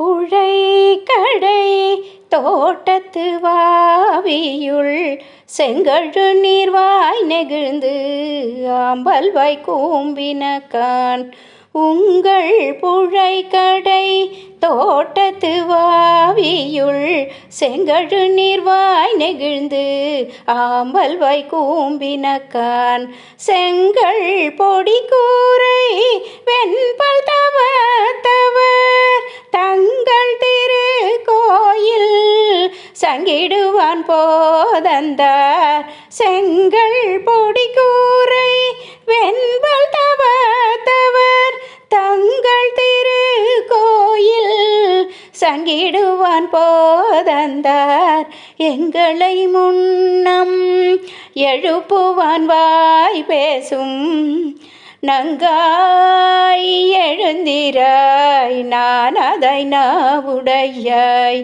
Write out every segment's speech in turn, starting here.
புழை கடை தோட்டத்து வாவியுள் செங்கழு நீர்வாய் நெகிழ்ந்து ஆம்பல் வாய் கூம்பினக்கான் உங்கள் புழை கடை தோட்டத்து வாவியுள் செங்கழு நீர்வாய் நெகிழ்ந்து ஆம்பல் வாய் கூம்பினக்கான் செங்கல் பொடி கூரை வெண்ப தங்கிடுவான் போதந்தார் செங்கல் பொடி கூரை வெண்பல் தவத்தவர் தங்கள் திரு கோயில் சங்கிடுவான் போதந்தார். எங்களை முன்னம் எழுப்புவான் வாய் பேசும் நங்காய் எழுந்திராய் நான் அதை நாவுடையாய்.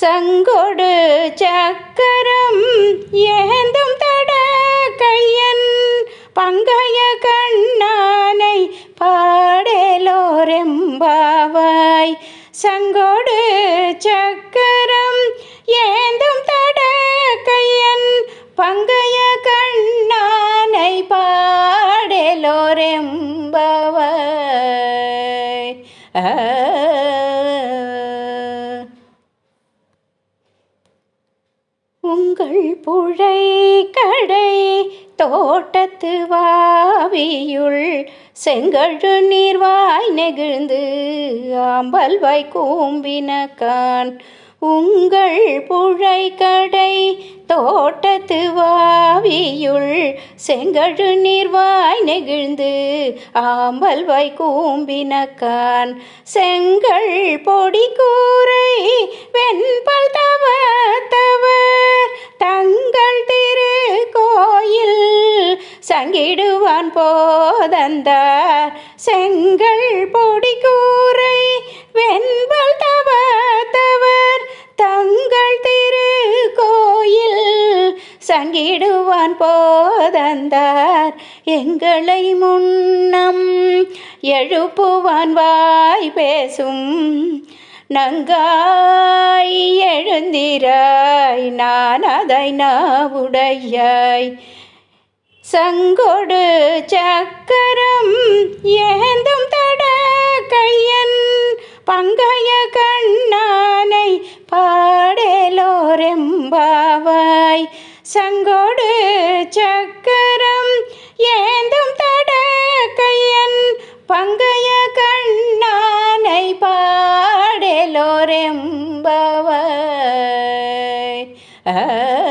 சங்கொடு சக்கரம் ஏந்தும் தட கையன் பங்கைய கண்ணானை பாடலோரெம்பாவாய். சங்கொடு சக்கரம் ஏந்தும் தட கையன் பங்கைய கண்ணானை பாடலோரெம்பாவாய். ஆ. உங்கள் புழை கடை தோட்டத்து வாவியுள் செங்கழு நீர்வாய் நெகிழ்ந்து ஆம்பல் வாய் கூம்பினக்கான் உங்கள் புழை கடை தோட்டத்து வாவியுள் செங்கழு நீர்வாய் நெகிழ்ந்து ஆம்பல் வாய் கூம்பினக்கான் செங்கல் பொடி சங்கிடுவான் போதந்தார். செங்கல் பொடி கூரை வெண்பல் தவத்தவர். தங்கள் திரு கோயில் சங்கிடுவான் போதந்தார். எங்களை முன்னம் எழுப்புவான் வாய் பேசும். நங்காய் எழுந்திராய் நான் அதை நாவுடையாய். சங்கொடு சக்கரம் ஏந்தும் தட கையன் பங்கைய கண்ணானை பாடலோரெம்பாவாய். சங்கொடு சக்கரம் ஏந்தும் தட கையன் பங்கைய கண்ணானை பாடலோரெம்பாவாய். ஆ.